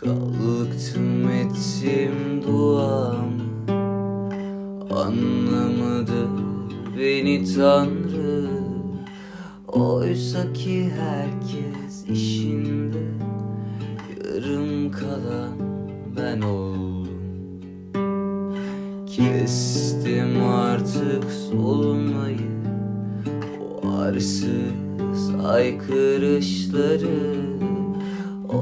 Kalktım ettim duamı Anlamadı beni Tanrı. Oysa ki herkes işinde. Yarım kalan ben oldum. Kestim artık solunmayı O arsız aykırışları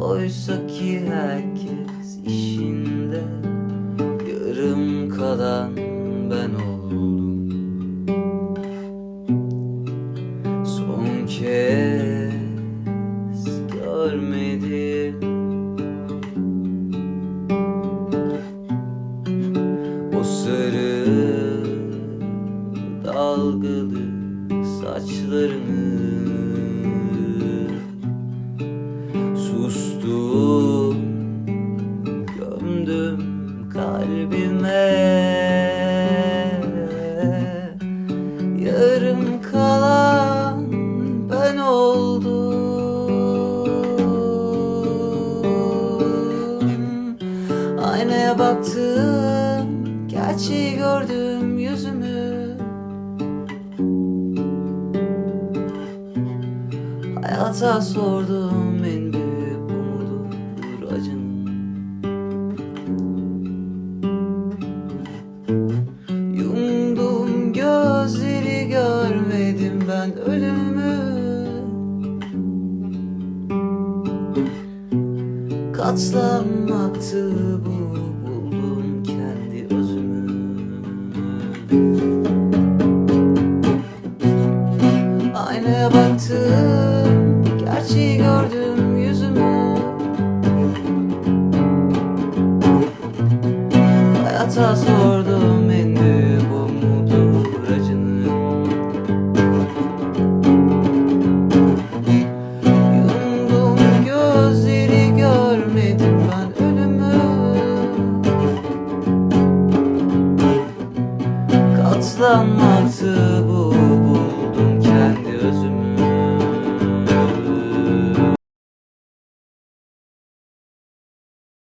Oysa ki herkes işinde. Yarım kalan ben oldum. Son kez görmedim. O sarı dalgalı saçlarını Aynaya baktım gerçeği gördüm yüzümü. Hayata sordum en büyük umudur acının Yumdum gözleri görmedim ben ölümü. Katlanmaktı bu Aynaya baktım gerçeği gördüm yüzümü. Hayata sordum Katlanmaktı bu